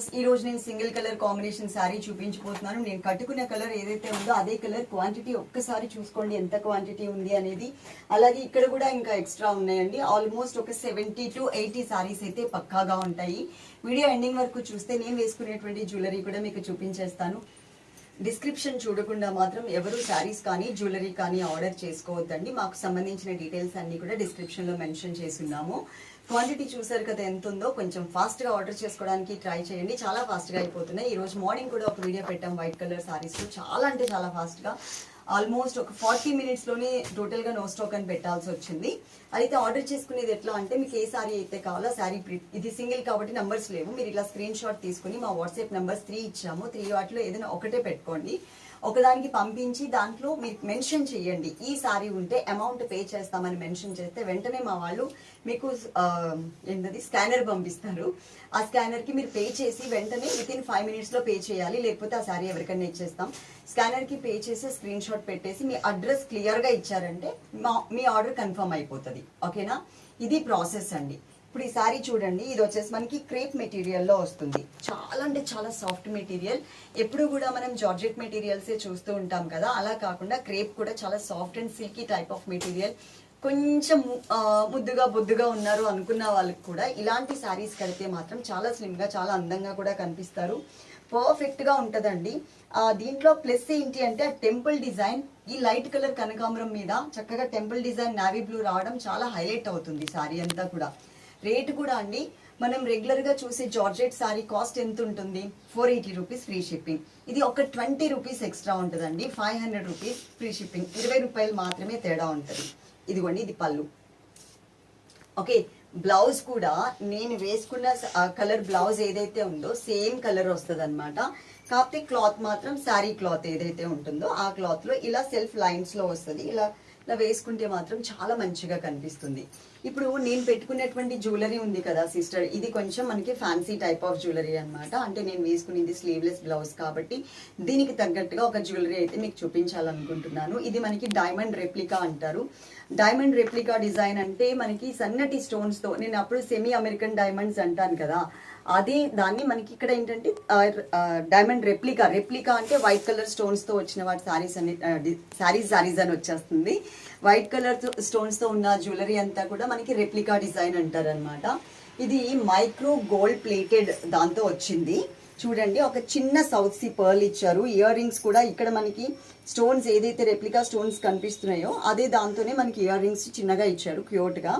Viewers ఈ రోజు నేను సింగిల్ కలర్ కాంబినేషన్ శారీ చూపించిపోతున్నాను నేను కట్టుకునే కలర్ ఏదైతే ఉందో అదే కలర్ క్వాంటిటీ ఒక్కసారి చూసుకోండి ఎంత క్వాంటిటీ ఉంది అనేది. అలాగే ఇక్కడ కూడా ఇంకా ఎక్స్ట్రా ఉన్నాయండి. ఆల్మోస్ట్ ఒక సెవెంటీ టు ఎయిటీ శారీస్ అయితే పక్కాగా ఉంటాయి. వీడియో ఎండింగ్ వరకు చూస్తే నేను వేసుకునేటువంటి జ్యువెలరీ కూడా మీకు చూపించేస్తాను. డిస్క్రిప్షన్ చూడకుండా మాత్రం ఎవరు శారీస్ కానీ జ్యువెలరీ కానీ ఆర్డర్ చేసుకోవద్దండి. మాకు సంబంధించిన డీటెయిల్స్ అన్ని కూడా డిస్క్రిప్షన్లో మెన్షన్ ఉన్నాము క్వాంటిటీ చూసారు కదా ఎంత ఉందో కొంచెం ఫాస్ట్గా ఆర్డర్ చేసుకోవడానికి ట్రై చేయండి. చాలా ఫాస్ట్గా అయిపోతున్నాయి. ఈ రోజు మార్నింగ్ కూడా ఒక వీడియో పెట్టాం వైట్ కలర్ సారీస్ చాలా అంటే చాలా ఫాస్ట్గా. ఆల్మోస్ట్ ఒక ఫార్టీ మినిట్స్లోనే టోటల్గా నో స్టాక్ అని పెట్టాల్సి వచ్చింది. అయితే ఆర్డర్ చేసుకునేది ఎట్లా అంటే మీకు ఏ సారీ అయితే కావాలో సారీ ఇది సింగిల్ కాబట్టి నంబర్స్ లేవు. మీరు ఇలా స్క్రీన్ షాట్ తీసుకుని మా వాట్సాప్ నెంబర్స్ త్రీ ఇచ్చాము. త్రీ వాటిలో ఏదైనా ఒకటే పెట్టుకోండి. ఒకదానికి పంపించి దాంట్లో మీరు మెన్షన్ చేయండి. ఈ సారీ ఉంటే అమౌంట్ పే చేస్తామని మెన్షన్ చేస్తే వెంటనే మా వాళ్ళు మీకు ఏంటది? స్కానర్ పంపిస్తారు. ఆ స్కానర్కి మీరు పే చేసి వెంటనే విత్ ఇన్ ఫైవ్ మినిట్స్లో పే చేయాలి. లేకపోతే ఆ సారీ ఎవరికైనా ఇచ్చేస్తాం. స్కానర్కి పే చేసి స్క్రీన్ షాట్ పెట్టేసి మీ అడ్రస్ క్లియర్గా ఇచ్చారంటే మా- మీ ఆర్డర్ కన్ఫర్మ్ అయిపోతుంది. ఓకేనా? ఇది ప్రాసెస్ అండి. ఇప్పుడు ఈ సారీ చూడండి ఇది వచ్చేసి మనకి క్రేప్ మెటీరియల్లో వస్తుంది. చాలా అంటే చాలా సాఫ్ట్ మెటీరియల్. ఎప్పుడు కూడా మనం జార్జెట్ మెటీరియల్స్ చూస్తూ ఉంటాం కదా అలా కాకుండా క్రేప్ కూడా చాలా soft and silky type of material. కొంచెం ముద్దుగా బొద్దుగా ఉన్నారు అనుకున్న వాళ్ళకి కూడా ఇలాంటి శారీస్ కడితే మాత్రం చాలా స్లిమ్గా చాలా అందంగా కూడా కనిపిస్తారు. పర్ఫెక్ట్గా ఉంటుందండి. దీంట్లో ప్లస్ ఏంటి అంటే టెంపుల్ డిజైన్ ఈ లైట్ కలర్ కనకాంబరం మీద చక్కగా టెంపుల్ డిజైన్ నావీ బ్లూ రావడం చాలా హైలైట్ అవుతుంది సారీ అంతా కూడా. రేట్ కూడా అండి మనం రెగ్యులర్గా చూసే జార్జెట్ సారీ కాస్ట్ ఎంత ఉంటుంది? Four eighty rupees free shipping ఇది ఒక ట్వంటీ రూపీస్ ఎక్స్ట్రా ఉంటుందండి five hundred rupees free shipping ఇరవై రూపాయలు మాత్రమే తేడా ఉంటుంది. ఇదిగోండి ఇది పళ్ళు. ఓకే బ్లౌజ్ కూడా నేను వేసుకున్న కలర్ బ్లౌజ్ ఏదైతే ఉందో సేమ్ కలర్ వస్తుంది అనమాట కాకపోతే క్లాత్ మాత్రం శారీ క్లాత్ ఏదైతే ఉంటుందో ఆ క్లాత్లో ఇలా సెల్ఫ్ లైన్స్లో వస్తుంది. ఇలా ఇలా వేసుకుంటే మాత్రం చాలా మంచిగా కనిపిస్తుంది. ఇప్పుడు నేను పెట్టుకునేటువంటి జ్యువెలరీ ఉంది కదా సిస్టర్. ఇది కొంచెం మనకి ఫ్యాన్సీ టైప్ ఆఫ్ జ్యువెలరీ అనమాట అంటే నేను వేసుకునేది స్లీవ్లెస్ బ్లౌజ్ కాబట్టి దీనికి తగ్గట్టుగా ఒక జ్యువెలరీ అయితే మీకు చూపించాలనుకుంటున్నాను. ఇది మనకి డైమండ్ రెప్లికా అంటారు. డైమండ్ రెప్లికా డిజైన్ అంటే మనకి సన్నటి స్టోన్స్తో నేను అప్పుడు సెమీ అమెరికన్ డైమండ్స్ అంటాను కదా అదే దాన్ని మనకి ఇక్కడ ఏంటంటే డైమండ్ రెప్లికా రెప్లికా అంటే వైట్ కలర్ స్టోన్స్తో వచ్చిన వాటి సారీస్ అని శారీస్ సారీస్ అని వచ్చేస్తుంది. వైట్ కలర్ స్టోన్స్తో ఉన్న జ్యువెలరీ అంతా కూడా మనకి రెప్లికా డిజైన్ అంటారనమాట ఇది మైక్రో గోల్డ్ ప్లేటెడ్ దాంతో వచ్చింది. చూడండి ఒక చిన్న సౌత్ సీ పర్ల్ ఇచ్చారు. ఇయర్ రింగ్స్ కూడా ఇక్కడ మనకి స్టోన్స్ ఏదైతే రెప్లికా స్టోన్స్ కనిపిస్తున్నాయో అదే దాంతోనే మనకి ఇయర్ రింగ్స్ చిన్నగా ఇచ్చారు క్యూట్గా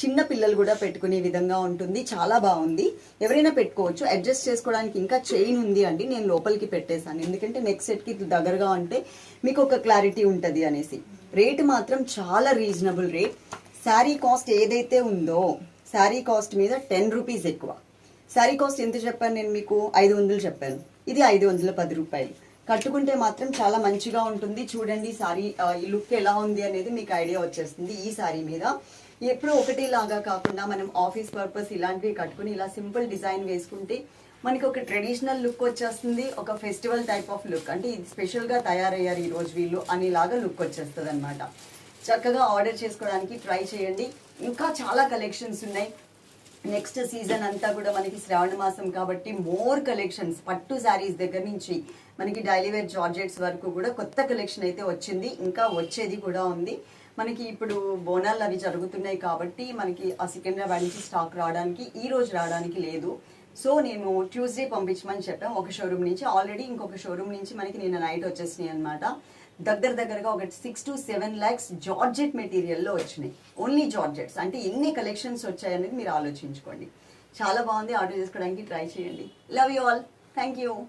చిన్న పిల్లలు కూడా పెట్టుకునే విధంగా ఉంటుంది. చాలా బాగుంది. ఎవరైనా పెట్టుకోవచ్చు. అడ్జస్ట్ చేసుకోవడానికి ఇంకా చైన్ ఉంది అండి. నేను లోపలికి పెట్టేశాను. ఎందుకంటే నెక్స్ట్ సెట్కి దగ్గరగా ఉంటే మీకు ఒక క్లారిటీ ఉంటుంది అనేసి. రేట్ మాత్రం చాలా రీజనబుల్ రేట్ శారీ కాస్ట్ ఏదైతే ఉందో శారీ కాస్ట్ మీద టెన్ రూపీస్ ఎక్కువ. శారీ కాస్ట్ ఎంత చెప్పాను నేను మీకు? ఐదు వందలు చెప్పాను. ఇది ఐదు వందల పది రూపాయలు. కట్టుకుంటే మాత్రం చాలా మంచిగా ఉంటుంది. చూడండి సారీ ఈ లుక్ ఎలా ఉంది అనేది మీకు ఐడియా వచ్చేస్తుంది ఈ సారీ మీద. ఎప్పుడు ఒకటిలాగా కాకుండా మనం ఆఫీస్ పర్పస్ ఇలాంటివి కట్టుకుని ఇలా సింపుల్ డిజైన్ వేసుకుంటే మనకి ఒక ట్రెడిషనల్ లుక్ వచ్చేస్తుంది. ఒక ఫెస్టివల్ టైప్ ఆఫ్ లుక్. అంటే ఇది స్పెషల్గా తయారయ్యారు ఈరోజు వీళ్ళు అనేలాగా లుక్ వచ్చేస్తుంది అనమాట చక్కగా ఆర్డర్ చేసుకోవడానికి ట్రై చేయండి. ఇంకా చాలా కలెక్షన్స్ ఉన్నాయి. నెక్స్ట్ సీజన్ అంతా కూడా మనకి శ్రావణ మాసం కాబట్టి మోర్ కలెక్షన్స్ పట్టు శారీస్ దగ్గర నుంచి మనకి డైలీ వేర్ జార్జెట్స్ వరకు కూడా కొత్త కలెక్షన్ అయితే వచ్చింది. ఇంకా వచ్చేది కూడా ఉంది. మనకి ఇప్పుడు బోనాలు అవి జరుగుతున్నాయి కాబట్టి మనకి ఆ సికింద్రాబాద్ నుంచి స్టాక్ రావడానికి ఈ రోజు రావడానికి లేదు. సో నేను ట్యూస్డే పంపించమని చెప్పాం. ఒక షోరూమ్ నుంచి ఆల్రెడీ ఇంకొక షోరూమ్ నుంచి మనకి నిన్న నైట్ వచ్చేసినాయి అనమాట దగ్గర దగ్గరగా ఒక six to seven lakhs georgette మెటీరియల్లో వచ్చినాయి. Only georgettes. అంటే ఎన్ని కలెక్షన్స్ వచ్చాయనేది మీరు ఆలోచించుకోండి. చాలా బాగుంది ఆర్డర్ చేసుకోవడానికి. ట్రై చేయండి. Love you all thank you